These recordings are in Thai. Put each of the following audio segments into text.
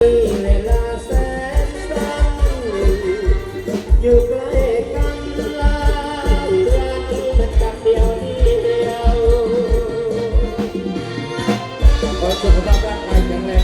เวลาแสนสั้นอยู่ใกล้กันลารักมันจับเดียวเดียวขอสุขภาพร่างก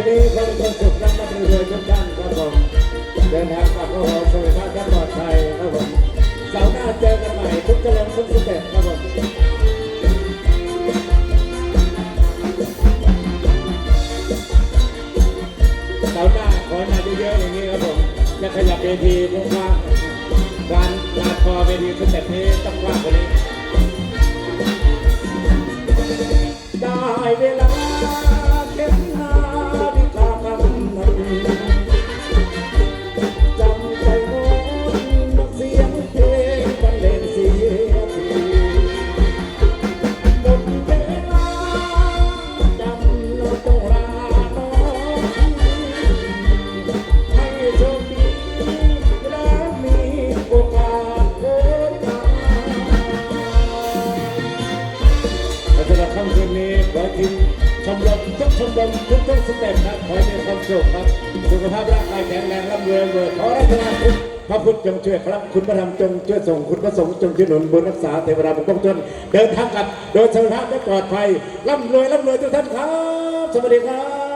ำหรับค่ำคืนนี้ขอให้ความสุขร่ำรวยทุกท่านครับผมเดินทางกลับเข้าหอสวัสดิภาพและปลอดภัยครับผมเสาร์หน้าเจอกันใหม่ทุกกำลังทุกสเต็ปครับผมสาร์หน้าขอมาเยอะๆอย่างนี้ครับผมจะขยับเวทีกว้างๆการลาดคอเวทีสเต็ปนี้ต้องว้างกว่านี้ ได้เวลา นนี้ขอให้ทีมชมรมทุกชมรมทุกทุกสเต็ปครับขอให้มีความสุขครับสุขภาพร่างกายแข็งแรงร่ำรวยรวยขอรัตนาคุณพระพุทธจงช่วยครับ คุณพระธรรมจงช่วยส่งคุณพระสงฆ์จงช่วยหนุนบุญรักษาเทวดาปกป้องตนเดินทางกลับโดยสวัสดิภาพและปลอดภัยร่ำรวยร่ำรวยทุกท่านครับ สวัสดีครับ